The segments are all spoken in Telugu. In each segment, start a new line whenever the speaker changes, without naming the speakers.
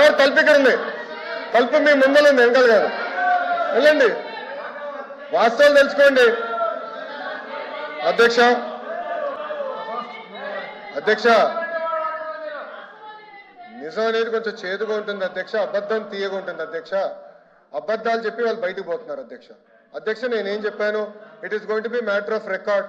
సార్ తలుపు ఇక్కడ ఉంది తలుపు మీ ముందలుంది ఉంది వెనకాల గారు వెళ్ళండి. వాస్తవాలు తెలుసుకోండి. అధ్యక్ష. అధ్యక్ష. నిజం అనేది కొంచెం చేదుగా ఉంటుంది అధ్యక్ష. అబద్ధం తీయగా ఉంటుంది అధ్యక్ష. అబద్ధాలు చెప్పి వాళ్ళు బయటకు పోతున్నారు అధ్యక్ష. అధ్యక్ష నేనేం చెప్పాను? It is going to be matter of record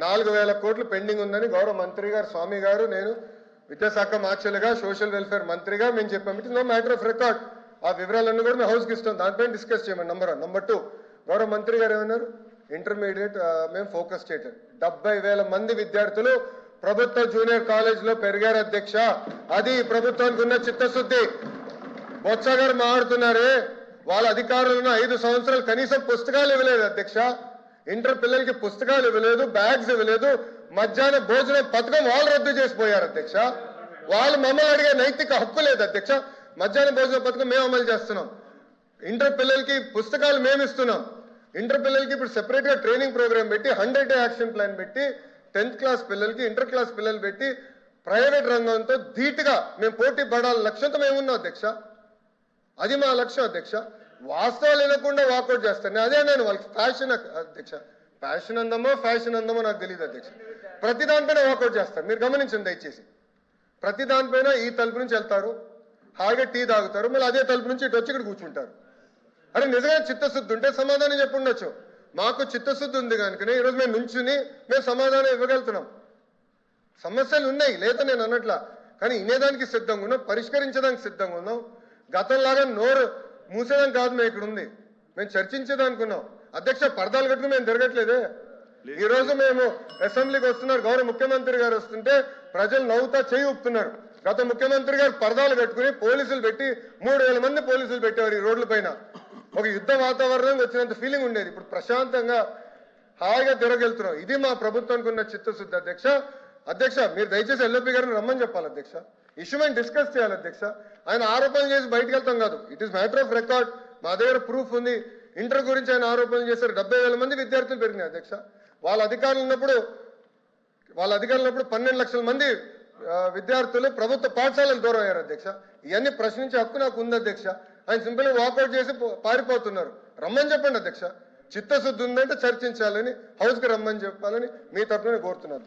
నాలుగు వేల కోట్లు పెండింగ్ ఉందని గౌరవ మంత్రి గారు స్వామి గారు నేను విద్యాశాఖ మార్చలుగా సోషల్ వెల్ఫేర్ మంత్రిగా మేము చెప్పాము it is no matter of record ఆ వివరాలన్నీ కూడా మేము హౌస్కి ఇస్తాం. దానిపై డిస్కస్ చేయమని నంబర్ వన్ నంబర్ టూ గౌరవ మంత్రి గారు ఏమన్నారు? ఇంటర్మీడియట్ మేము ఫోకస్ చేయటం డెబ్బై వేల మంది విద్యార్థులు ప్రభుత్వ జూనియర్ కాలేజ్లో పెరిగారు అధ్యక్ష. అది ప్రభుత్వానికి ఉన్న చిత్తశుద్ధి. బొత్స గారు మాట్లాడుతున్నారే. వాళ్ళ అధికారులు ఉన్న ఐదు సంవత్సరాలు కనీసం పుస్తకాలు ఇవ్వలేదు అధ్యక్ష. ఇంటర్ పిల్లలకి పుస్తకాలు ఇవ్వలేదు బ్యాగ్స్ ఇవ్వలేదు. మధ్యాహ్న భోజనం పథకం వాళ్ళు రద్దు చేసిపోయారు అధ్యక్ష. వాళ్ళు మమ్మల్ని అడిగే నైతిక హక్కు లేదు అధ్యక్ష. మధ్యాహ్న భోజన పథకం మేము అమలు చేస్తున్నాం. ఇంటర్ పిల్లలకి పుస్తకాలు మేము ఇస్తున్నాం. ఇంటర్ పిల్లలకి ఇప్పుడు సెపరేట్గా ట్రైనింగ్ ప్రోగ్రామ్ పెట్టి హండ్రెడ్ డే యాక్షన్ ప్లాన్ పెట్టి టెన్త్ క్లాస్ పిల్లలకి ఇంటర్ క్లాస్ పిల్లలు పెట్టి ప్రైవేట్ రంగంతో ధీటుగా మేము పోటీ పడాలి లక్ష్యంతో మేము ఉన్నాం అధ్యక్ష. అది మా లక్ష్యం అధ్యక్ష. వాస్తవాలు వినకుండా వాకౌట్ చేస్తాను అదే నేను వాళ్ళకి ఫ్యాషన్ అధ్యక్ష. ఫ్యాషన్ అందమో ఫ్యాషన్ అందమో నాకు తెలియదు అధ్యక్ష. ప్రతి దానిపైన వాకౌట్ చేస్తారు. మీరు గమనించండి దయచేసి. ప్రతి దానిపైన ఈ తలుపు నుంచి వెళ్తారు హాయిగా టీ తాగుతారు మళ్ళీ అదే తలుపు నుంచి ఇటు వచ్చి ఇక్కడ కూర్చుంటారు. అరే నిజంగా చిత్తశుద్ధి ఉంటే సమాధానం చెప్పుండొచ్చు మాకు చిత్తశుద్ధి ఉంది కనుకనే ఈరోజు మేము నుంచుని మేము సమాధానం ఇవ్వగలుగుతున్నాం. సమస్యలు ఉన్నాయి లేదా నేను అన్నట్లా. కానీ వినేదానికి సిద్ధంగా ఉన్నాం పరిష్కరించడానికి సిద్ధంగా ఉన్నాం. గతంలాగా నోరు మూసేదానికి కాదు మేము ఇక్కడ ఉంది మేము చర్చించేదానికి ఉన్నాం. అధ్యక్ష పర్దాలు కట్టుకుని మేము తిరగట్లేదే. ఈ రోజు మేము అసెంబ్లీకి వస్తున్నారు. గౌరవ ముఖ్యమంత్రి గారు వస్తుంటే ప్రజలు నవ్వుతా చేయి ఊపుతున్నారు. గత ముఖ్యమంత్రి గారు పరదాలు కట్టుకుని పోలీసులు పెట్టి మూడు వేల మంది పోలీసులు పెట్టేవారు ఈ రోడ్ల పైన. ఒక యుద్ధ వాతావరణం వచ్చినంత ఫీలింగ్ ఉండేది. ఇప్పుడు ప్రశాంతంగా హాయిగా తిరగెళ్తున్నాం ఇది మా ప్రభుత్వానికి ఉన్న చిత్తశుద్ధి. అధ్యక్ష అధ్యక్ష మీరు దయచేసి ఎల్ఓపి గారిని రమ్మని చెప్పాలి అధ్యక్ష. ఇష్యూ మేము డిస్కస్ చేయాలి అధ్యక్ష? ఆయన ఆరోపణలు చేసి బయటకు వెళ్తాం కాదు. It is matter of record మా దగ్గర ప్రూఫ్ ఉంది. ఇంటర్ గురించి ఆయన ఆరోపణలు చేశారు. డెబ్బై వేల మంది విద్యార్థులు పెరిగినాయి అధ్యక్ష. వాళ్ళ అధికారులు ఉన్నప్పుడు వాళ్ళ అధికారులు ఉన్నప్పుడు పన్నెండు లక్షల మంది విద్యార్థులు ప్రభుత్వ పాఠశాలలు దూరం అయ్యారు అధ్యక్ష. ఇవన్నీ ప్రశ్నించే హక్కు నాకు ఉంది అధ్యక్ష. ఆయన సింపుల్గా వాకౌట్ చేసి పారిపోతున్నారు. రమ్మని చెప్పండి అధ్యక్ష. చిత్తశుద్ధి ఉందంటే చర్చించాలని హౌస్కి రమ్మని చెప్పాలని మీ తరఫున కోరుతున్నాను.